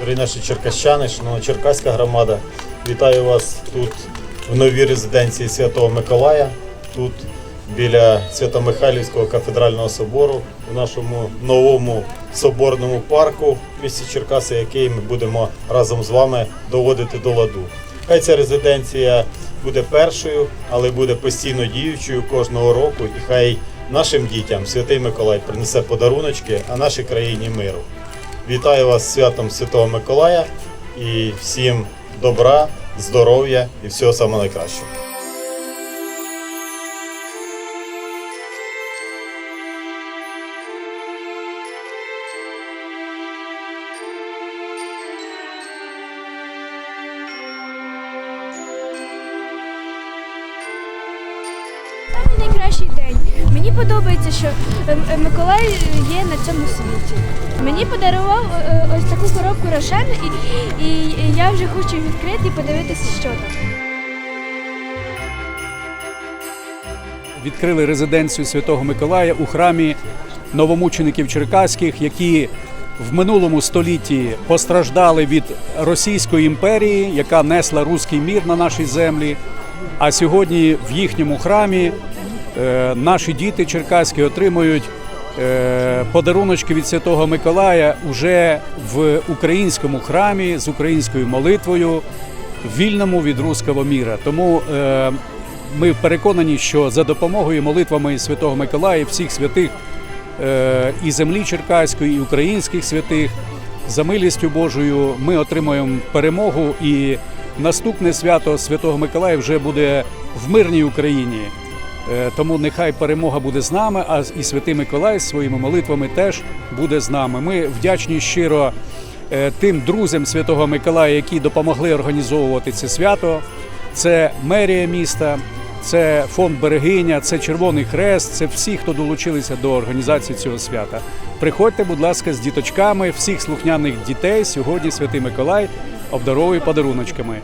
дорогі наші черкащани, шановна черкаська громада. Вітаю вас тут в новій резиденції Святого Миколая, тут біля Свято-Михайлівського кафедрального собору, у нашому новому соборному парку в місті Черкаси, який ми будемо разом з вами доводити до ладу. Хай ця резиденція буде першою, але буде постійно діючою кожного року, і хай нашим дітям Святий Миколай принесе подаруночки, а нашій країні миру. Вітаю вас святом Святого Миколая і всім добра, здоров'я і всього самого найкращого. Подобається, що е, е, Миколай є на цьому світі. Мені подарував е, ось таку коробку Рошен, і, і я вже хочу відкрити і подивитися, що там. відкрили резиденцію Святого Миколая у храмі новомучеників Черкаських, які в минулому столітті постраждали від Російської імперії, яка несла руський мір на нашій землі. А сьогодні в їхньому храмі наші діти черкаські отримують е, подаруночки від Святого Миколая уже в українському храмі з українською молитвою, вільному від руського міра. Тому е, ми переконані, що за допомогою молитвами Святого Миколая, всіх святих е, і землі Черкаської, і українських святих, за милістю Божою ми отримаємо перемогу. І наступне свято Святого Миколая вже буде в мирній Україні. Е, Тому нехай перемога буде з нами, а і святий Миколай своїми молитвами теж буде з нами. Ми вдячні щиро е, тим друзям Святого Миколая, які допомогли організовувати це свято. Це мерія міста, це фонд Берегиня, це Червоний Хрест, це всі, хто долучилися до організації цього свята. Приходьте, будь ласка, з діточками, всіх слухняних дітей. Сьогодні Святий Миколай обдаровує подаруночками.